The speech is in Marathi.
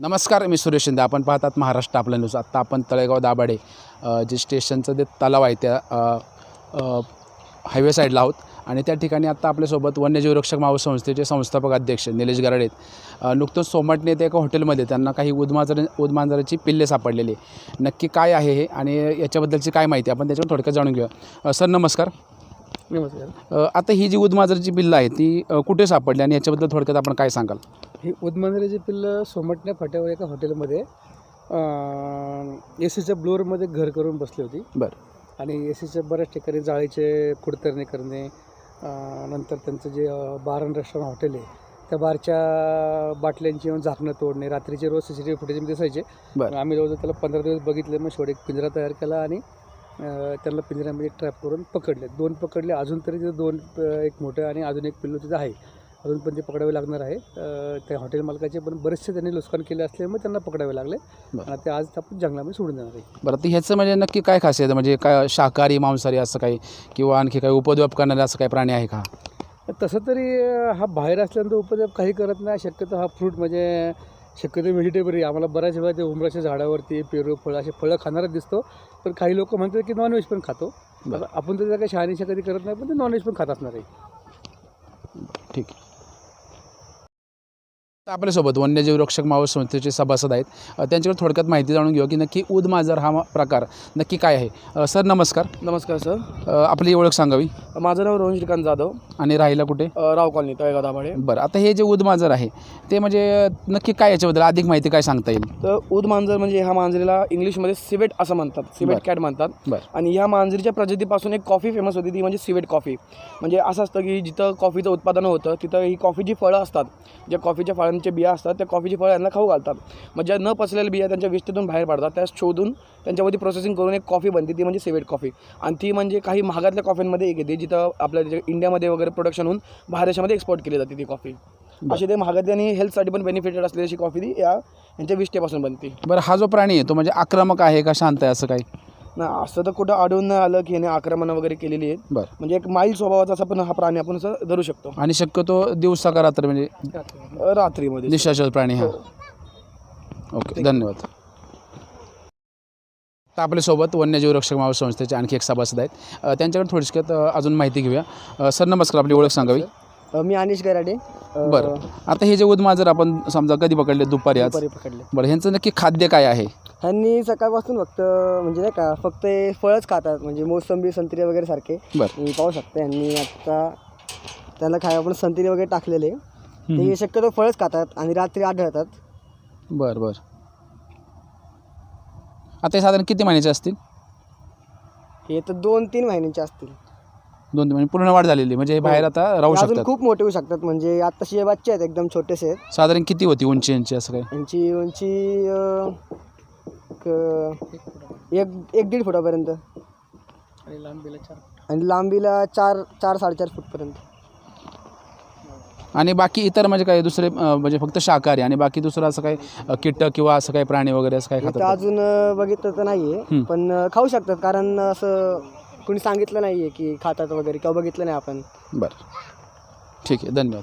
नमस्कार मी सुरेश शिंदे. आपण पाहतात महाराष्ट्र आपला न्यूज आत्ता आपण तळेगाव दाभाडे जे स्टेशनचं जे तलाव आहे त्या हायवे साईडला आहोत. आणि त्या ठिकाणी आत्ता आपल्यासोबत वन्यजीव रक्षक मावळ संस्थेचे संस्थापक अध्यक्ष निलेश गराडे नुकतंच सोमाटणे येथे एका हॉटेलमध्ये त्यांना काही उदमांजर उदमांजराची पिल्ले सापडलेली. नक्की काय आहे हे आणि याच्याबद्दलची काय माहिती आपण त्याच्यावर थोडक्यात जाणून घेऊया. सर नमस्कार. नमस्कार. आता ही जी उदमांजराची पिल्लं आहे ती कुठे सापडली आणि याच्याबद्दल थोडक्यात आपण काय सांगाल? ही उदमांजराची पिल्लं सोमटण्या फाट्यावर एका हॉटेलमध्ये ए सीच्या ब्लोअरमध्ये घर करून बसली होती. बरं. आणि ए सीच्या बऱ्याच ठिकाणी जाळीचे कुडतरणे करणे नंतर त्यांचं जे अं, बार अँड रेस्टॉरंट हॉटेल आहे त्या बारच्या बाटल्यांची येऊन झाकणं तोडणे रात्रीचे रोज C C T V footage दिसायचे. बरं. आम्ही जवळजवळ त्याला पंधरा दिवस बघितले मग शेवटी एक पिंजरा तयार केला आणि त्यांना पिंजऱ्यामध्ये ट्रॅप करून पकडले. दोन पकडले अजून तरी तिथे दोन एक मोठं आणि अजून एक पिल्लू तिथं आहे. अजून पण ते पकडावे लागणार आहे. अं, त्या हॉटेल मालकाचे पण बरेचसे त्यांनी नुकसान केले असल्यामुळे त्यांना पकडावे लागले. बरं. आणि ते आज आपण जंगलामध्ये सोडून देणार आहे. बरं तर ह्याचं म्हणजे नक्की काय खासियत आहे? म्हणजे काय शाकाहारी मांसाहारी असं काही किंवा आणखी काही उपद्व्याप करणारे असं काही प्राणी आहे का? तसं तरी अं, हा बाहेर असल्यानंतर उपद्रव काही करत नाही. शक्यतो हा फ्रूट म्हणजे शक्यतो व्हेजिटेबल आम्हाला बऱ्याच वेळा ते उमराच्या झाडावरती पेरू फळं असे फळं खाणारच दिसतो. पण काही लोक म्हणतात की नॉनव्हेज पण खातो. बरं. आता आपण तर काही शहानिशा कधी करत नाही पण ते नॉनव्हेज पण खात असणार आहे ठीक आहे तर आपल्यासोबत वन्यजीव रक्षक मावळ संस्थेचे सभासद आहेत. त्यांच्याकडे थोडक्यात माहिती जाणून घेऊ की नक्की उद मांजर हा प्रकार नक्की काय आहे. सर नमस्कार. नमस्कार सर. आपली ओळख सांगावी. माझं नाव रोहन श्रीकांत जाधव. आणि राहिला कुठे? राव कॉलनी तळेगाव दाभाडे. बरं आता हे जे उद मांजर आहे ते म्हणजे नक्की काय याच्याबद्दल अधिक माहिती काय सांगता येईल? तर उद मांजर म्हणजे ह्या मांजरीला इंग्लिशमध्ये सिवेट असं म्हणतात सिवेट. कॅट म्हणतात. बरं. आणि ह्या मांजरीच्या प्रजातीपासून एक कॉफी फेमस होती ती म्हणजे सिवेट कॉफी. म्हणजे असं असतं की जिथं कॉफीचं उत्पादन होतं तिथं ही कॉफीची फळं असतात. ज्या कॉफीच्या फळांचे बिया असतात त्या कॉफीची फळं यांना खाऊ घालतात. मग ज्या न पचलेल्या बिया त्यांच्या विष्ठेतून बाहेर पडतात त्या शोधून त्यांच्यामध्ये प्रोसेसिंग करून एक कॉफी बनते ती म्हणजे सिवेट कॉफी आणि ती म्हणजे काही महागातल्या कॉफींमध्ये एक येते जिथं आपल्या इंडियामध्ये वगैरे प्रोडक्शन होऊन बाहेर देशामध्ये एक्सपोर्ट केली जाते ती कॉफी अशी ते महागातली आणि हेल्थसाठी पण बेनिफिटेड असलेली अशी कॉफी ती या यांच्या विष्ठेपासून बनते. बरं हा जो प्राणी आहे तो म्हणजे आक्रमक आहे का शांत आहे असं काही? ना असं तर कुठं आढळून नाही आलं की याने आक्रमणं वगैरे केलेली आहेत. बरं. म्हणजे एक माईल स्वभावाचा असा पण हा प्राणी आपण असं धरू शकतो. आणि शक्यतो दिवसा का रात्र म्हणजे? अ, रात्रीमध्ये. निशाचर प्राणी हा. ओके धन्यवाद. तर आपल्यासोबत वन्यजीव रक्षक मावळ संस्थेचे आणखी एक सभासद आहेत. अ, त्यांच्याकडे थोडक्यात अ, अजून माहिती घेऊया. अ, सर नमस्कार आपली ओळख सांगावी. मी अनिश गराडे. बरं. आता हे जे उदमाजर आपण समजा कधी पकडले दुपारी आज? दुपारी पकडले. बरं ह्यांचं नक्की खाद्य काय आहे? ह्यांनी सकाळपासून फक्त म्हणजे नाही का फक्त हे फळच खातात म्हणजे मोसंबी संत्री वगैरे सारखे. बरं. तुम्ही पाहू शकता यांनी आता त्याला खाय आपण संत्री वगैरे टाकलेले. ते शक्यतो फळच खातात आणि रात्री आढळतात. बरं बरं. आता हे साधारण किती महिन्याचे असतील? हे तर दोन तीन महिन्यांचे असतील. दोन तीन महिने पूर्ण वाढ झालेली. म्हणजे हे बाहेर आता राहू अजून शकतात. खूप मोठे होऊ शकतात. म्हणजे आत्ताशी हे बच्चे आहेत एकदम छोटेसे आहेत. साधारण किती होती उंची यांची असं काय यांची उंची अं, क- एक एक दीड फुटापर्यंत. आणि लांबीला चार आणि लांबीला चार चार साडेचार फूटपर्यंत. आणि बाकी इतर म्हणजे काय दुसरे अ, म्हणजे फक्त शाकाहारी आणि बाकी दुसरं असं काय अ, कीटक किंवा असं काही प्राणी वगैरे असं काय इथं अजून अं, बघितलं तर नाहीये हं. पण अं, खाऊ शकतात कारण असं कोणी सांगितलं नाहीये की खातात वगैरे किंवा बघितलं नाही आपण. बरं. ठीक आहे धन्यवाद.